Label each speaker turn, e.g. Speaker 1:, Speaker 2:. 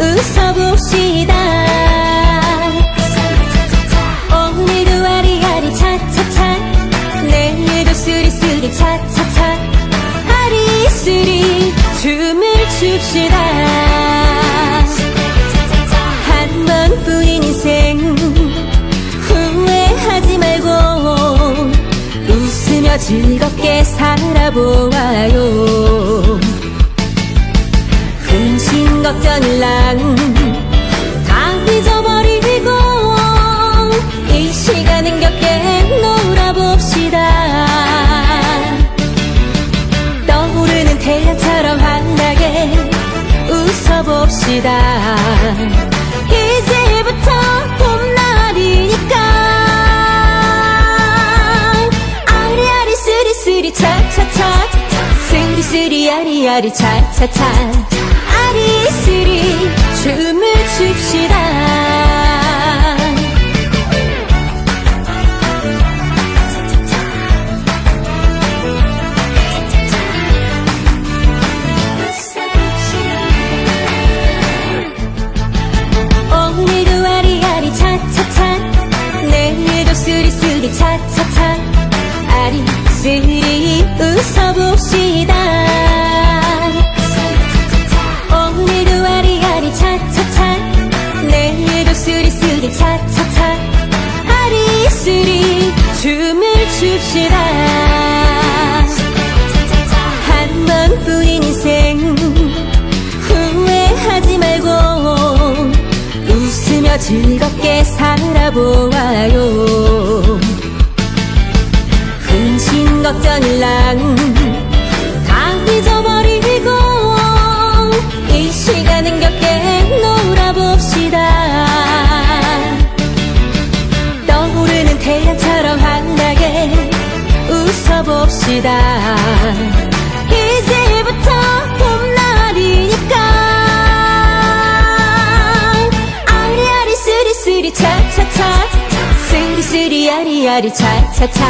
Speaker 1: 웃어봅시다. 오늘도 아리아리 차차차. 내일도 쓰리쓰리 차차차. 아리쓰리 춤을 춥시다. 한 번뿐인 인생. 후회하지 말고 웃으며 즐겁게 살아보아요 근심 걱정일랑 다 잊어버리고 이 시간 흥겹게 놀아봅시다. 떠오르는 태양처럼 환하게 웃어봅시다. 이제부터 봄날이니까 아리아리 쓰리쓰리 차차차. 쓰리쓰리 아리아리 차차차 춤을 아리아리 차차차. 내일도 쓰리쓰리 차차차. 아리쓰리 웃어봅시다 쓰리쓰리 차차차 아리쓰리 춤을 춥시다. 한 번뿐인 인생 후회하지 말고 웃으며 즐겁게 살아보아요. 근심 걱정일랑 환하게 웃어봅시다. 이제부터 봄날이니까. 아리아리 쓰리쓰리 차차차. 쓰리쓰리 아리아리 차차차